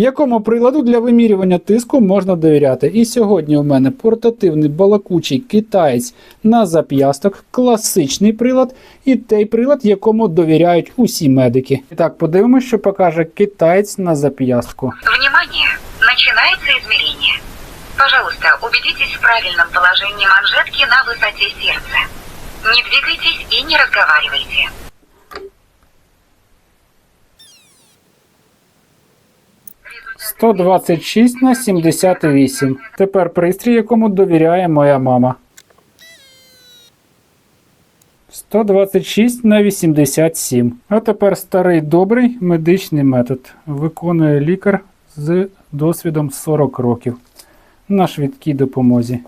Якому приладу для вимірювання тиску можна довіряти? І сьогодні у мене портативний балакучий китаєць на зап'ясток, класичний прилад і той прилад, якому довіряють усі медики. І так, подивимося, що покаже китаєць на зап'ястку. Внимание! Начинается измерение. Пожалуйста, убедитесь в правильном положении манжетки на высоте сердца. Не двигайтесь и не разговаривайте. – 126 на 78. Тепер пристрій, якому довіряє моя мама. 126 на 87. А тепер старий добрий медичний метод. Виконує лікар з досвідом 40 років на швидкій допомозі.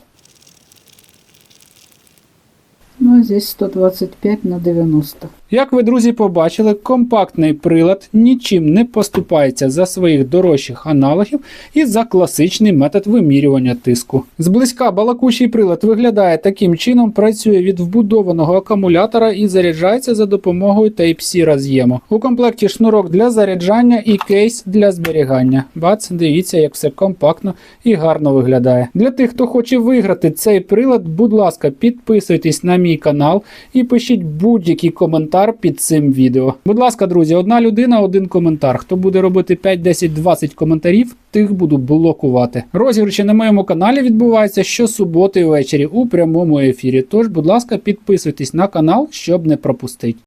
Ну, а здесь 125 на 90. Як ви, друзі, побачили, компактний прилад нічим не поступається за своїх дорожчих аналогів і за класичний метод вимірювання тиску. Зблизька балакучий прилад виглядає таким чином, працює від вбудованого акумулятора і заряджається за допомогою Type-C роз'єму. У комплекті шнурок для заряджання і кейс для зберігання. Бац, дивіться, як все компактно і гарно виглядає. Для тих, хто хоче виграти цей прилад, будь ласка, підписуйтесь на мій канал і пишіть будь-який коментар під цим відео. Будь ласка, друзі, одна людина, один коментар. Хто буде робити 5, 10, 20 коментарів, тих буду блокувати. Розіграші на моєму каналі відбуваються щосуботи ввечері у прямому ефірі. Тож, будь ласка, підписуйтесь на канал, щоб не пропустити.